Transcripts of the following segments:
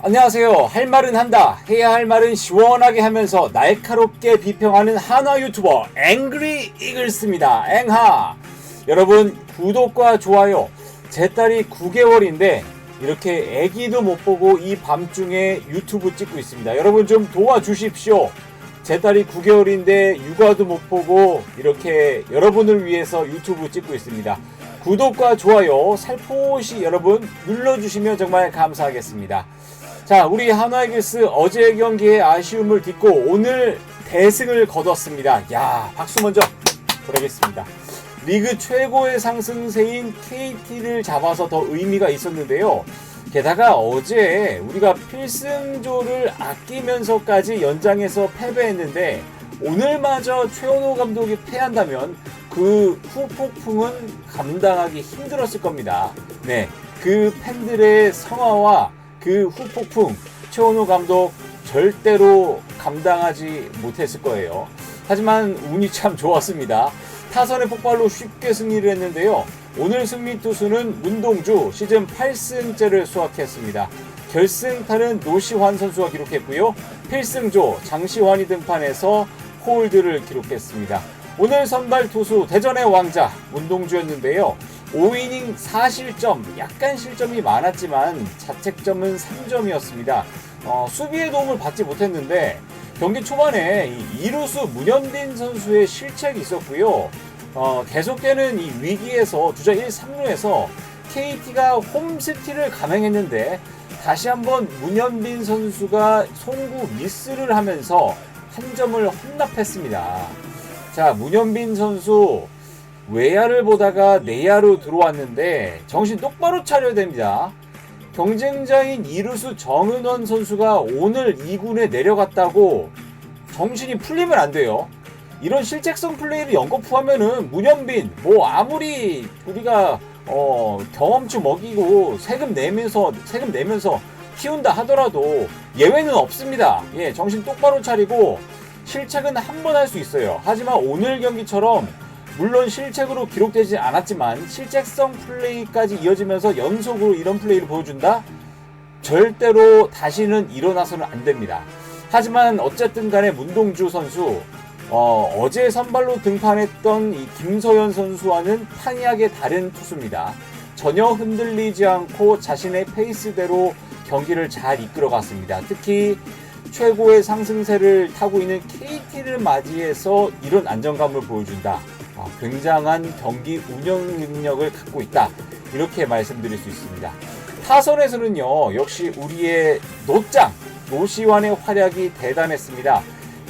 안녕하세요. 할 말은 한다. 해야 할 말은 시원하게 하면서 날카롭게 비평하는 한화 유튜버 앵그리 이글스입니다. 앵하. 여러분 구독과 좋아요. 제 딸이 9개월인데 이렇게 애기도 못 보고 이 밤중에 유튜브 찍고 있습니다. 여러분 좀 도와주십시오. 제 딸이 9개월인데 육아도 못 보고 이렇게 여러분을 위해서 유튜브 찍고 있습니다. 구독과 좋아요 살포시 여러분 눌러주시면 정말 감사하겠습니다. 자, 우리 한화이글스 어제 경기의 아쉬움을 딛고 오늘 대승을 거뒀습니다. 야, 박수 먼저 보내겠습니다. 리그 최고의 상승세인 KT를 잡아서 더 의미가 있었는데요. 게다가 어제 우리가 필승조를 아끼면서까지 연장해서 패배했는데 오늘마저 최원호 감독이 패한다면 그 후폭풍은 감당하기 힘들었을 겁니다. 네, 그 팬들의 성화와 그 후폭풍 최원호 감독 절대로 감당하지 못했을 거예요. 하지만 운이 참 좋았습니다. 타선의 폭발로 쉽게 승리를 했는데요. 오늘 승리 투수는 문동주 시즌 8승째를 수확했습니다. 결승타는 노시환 선수가 기록했고요. 필승조 장시환이 등판해서 홀드를 기록했습니다. 오늘 선발 투수 대전의 왕자 문동주였는데요. 5이닝 4실점, 약간 실점이 많았지만 자책점은 3점이었습니다. 어, 수비의 도움을 받지 못했는데 경기 초반에 이 이루수 문현빈 선수의 실책이 있었고요. 어, 계속되는 이 위기에서 주자 1, 3루에서 KT가 홈스티를 감행했는데 다시 한번 문현빈 선수가 송구 미스를 하면서 한 점을 헌납했습니다. 자, 문현빈 선수 외야를 보다가 내야로 들어왔는데 정신 똑바로 차려야 됩니다. 경쟁자인 이루수 정은원 선수가 오늘 2군에 내려갔다고 정신이 풀리면 안 돼요. 이런 실책성 플레이를 연거푸하면은 문현빈 뭐 아무리 우리가 어, 경험치 먹이고 세금 내면서 세금 내면서 키운다 하더라도 예외는 없습니다. 예, 정신 똑바로 차리고 실책은 한 번 할 수 있어요. 하지만 오늘 경기처럼 물론 실책으로 기록되지 않았지만 실책성 플레이까지 이어지면서 연속으로 이런 플레이를 보여준다? 절대로 다시는 일어나서는 안 됩니다. 하지만 어쨌든 간에 문동주 선수 어, 제 선발로 등판했던 이 김서현 선수와는 판이하게 다른 투수입니다. 전혀 흔들리지 않고 자신의 페이스대로 경기를 잘 이끌어갔습니다. 특히 최고의 상승세를 타고 있는 KT를 맞이해서 이런 안정감을 보여준다. 아, 굉장한 경기 운영 능력을 갖고 있다. 이렇게 말씀드릴 수 있습니다. 타선에서는요, 역시 우리의 노짱, 노시환의 활약이 대단했습니다.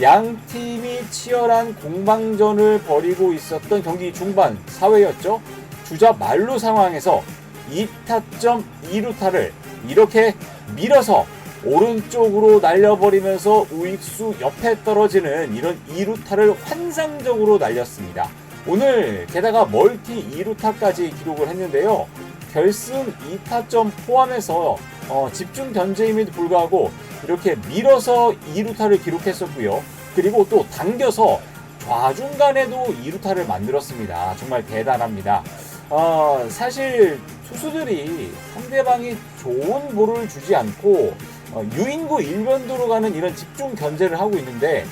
양 팀이 치열한 공방전을 벌이고 있었던 경기 중반 4회였죠. 주자 말루 상황에서 2타점 2루타를 이렇게 밀어서 오른쪽으로 날려버리면서 우익수 옆에 떨어지는 이런 2루타를 환상적으로 날렸습니다. 오늘 게다가 멀티 2루타까지 기록을 했는데요. 결승 2타점 포함해서 어, 집중 견제임에도 불구하고 이렇게 밀어서 2루타를 기록했었고요. 그리고 또 당겨서 좌중간에도 2루타를 만들었습니다. 정말 대단합니다. 어, 사실 투수들이 상대방이 좋은 볼을 주지 않고 어, 유인구 일변도로 가는 이런 집중 견제를 하고 있는데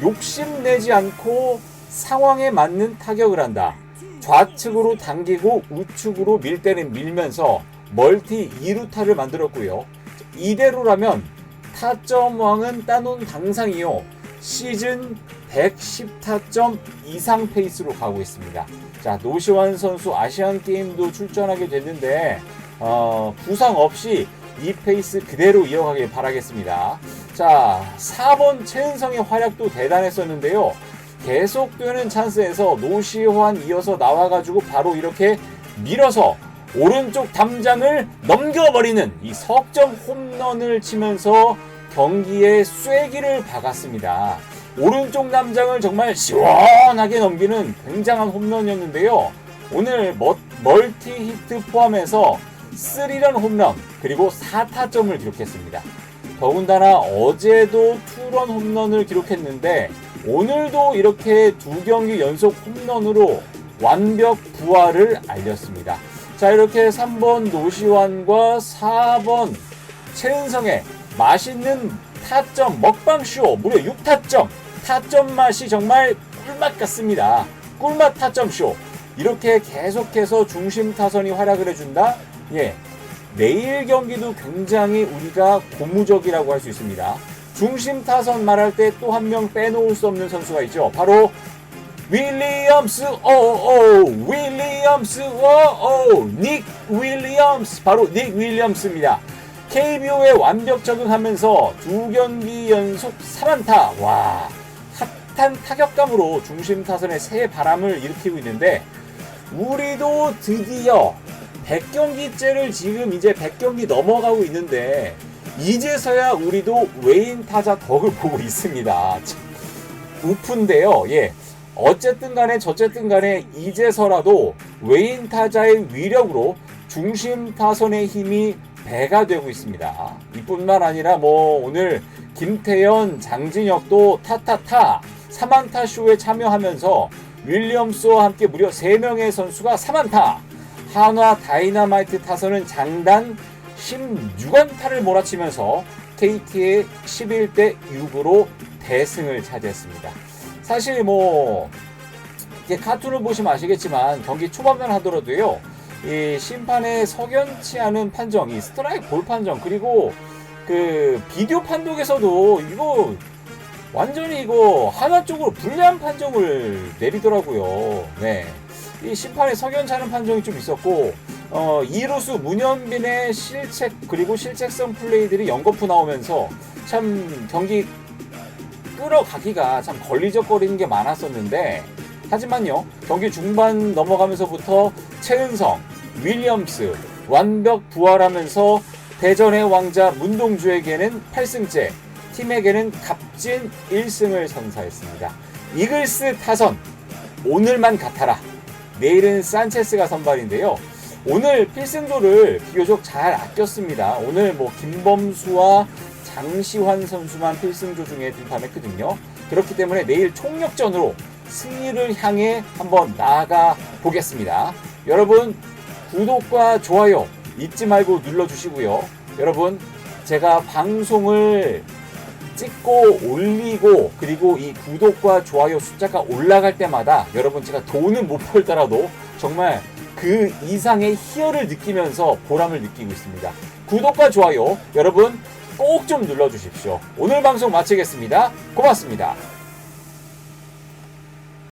욕심내지 않고 상황에 맞는 타격을 한다. 좌측으로 당기고 우측으로 밀 때는 밀면서 멀티 2루타를 만들었고요. 이대로라면 타점왕은 따놓은 당상이요. 시즌 110타점 이상 페이스로 가고 있습니다. 자, 노시환 선수 아시안 게임도 출전하게 됐는데 어, 부상 없이 이 페이스 그대로 이어가길 바라겠습니다. 자, 4번 최은성의 활약도 대단했었는데요. 계속되는 찬스에서 노시환 이어서 나와가지고 바로 이렇게 밀어서 오른쪽 담장을 넘겨버리는 이 석점 홈런을 치면서 경기에 쐐기를 박았습니다. 오른쪽 담장을 정말 시원하게 넘기는 굉장한 홈런이었는데요. 오늘 멀- 멀티 히트 포함해서 3런 홈런 그리고 4타점을 기록했습니다. 더군다나 어제도 투런 홈런을 기록했는데 오늘도 이렇게 두 경기 연속 홈런으로 완벽 부활을 알렸습니다. 자 이렇게 3번 노시환과 4번 최은성의 맛있는 타점 먹방쇼 무려 6타점 타점 맛이 정말 꿀맛 같습니다. 꿀맛 타점 쇼 이렇게 계속해서 중심 타선이 활약을 해준다. 예, 내일 경기도 굉장히 우리가 고무적이라고 할 수 있습니다. 중심 타선 말할 때 또 한 명 빼놓을 수 없는 선수가 있죠. 바로 윌리엄스 오오 윌리엄스 오오 닉 윌리엄스 바로 닉 윌리엄스입니다. KBO에 완벽 적응하면서 두 경기 연속 3안타 와 핫한 타격감으로 중심 타선에 새 바람을 일으키고 있는데 우리도 드디어 100경기째를 지금 이제 100경기 넘어가고 있는데 이제서야 우리도 외인 타자 덕을 보고 있습니다. 참 우프인데요. 예. 어쨌든 간에 저쨌든 간에 이제서라도 외인 타자의 위력으로 중심 타선의 힘이 배가 되고 있습니다. 이뿐만 아니라 뭐 오늘 김태현, 장진혁도 타타타 3안타 쇼에 참여하면서 윌리엄스와 함께 무려 3명의 선수가 3안타 한화 다이나마이트 타선은 장단 16안타를 몰아치면서 KT의 11대 6으로 대승을 차지했습니다. 사실 뭐 이게 카툰을 보시면 아시겠지만 경기 초반만 하더라도요. 이 심판의 석연치 않은 판정, 이 스트라이크 볼 판정 그리고 그 비디오 판독에서도 이거 완전히 이거 하나 쪽으로 불리한 판정을 내리더라고요. 네. 이 심판의 석연치 않은 판정이 좀 있었고 어, 이루수 문현빈의 실책 그리고 실책성 플레이들이 연거푸 나오면서 참 경기 끌어가기가 참 걸리적거리는 게 많았었는데 하지만요 경기 중반 넘어가면서부터 최은성, 윌리엄스 완벽 부활하면서 대전의 왕자 문동주에게는 8승째 팀에게는 값진 1승을 선사했습니다. 이글스 타선 오늘만 같아라 내일은 산체스가 선발인데요. 오늘 필승조를 비교적 잘 아꼈습니다. 오늘 뭐 김범수와 장시환 선수만 필승조 중에 등판했거든요. 그렇기 때문에 내일 총력전으로 승리를 향해 한번 나아가 보겠습니다. 여러분 구독과 좋아요 잊지 말고 눌러주시고요. 여러분 제가 방송을 찍고 올리고 그리고 이 구독과 좋아요 숫자가 올라갈 때마다 여러분 제가 돈은 못 벌더라도 정말 그 이상의 희열을 느끼면서 보람을 느끼고 있습니다. 구독과 좋아요 여러분 꼭 좀 눌러주십시오. 오늘 방송 마치겠습니다. 고맙습니다.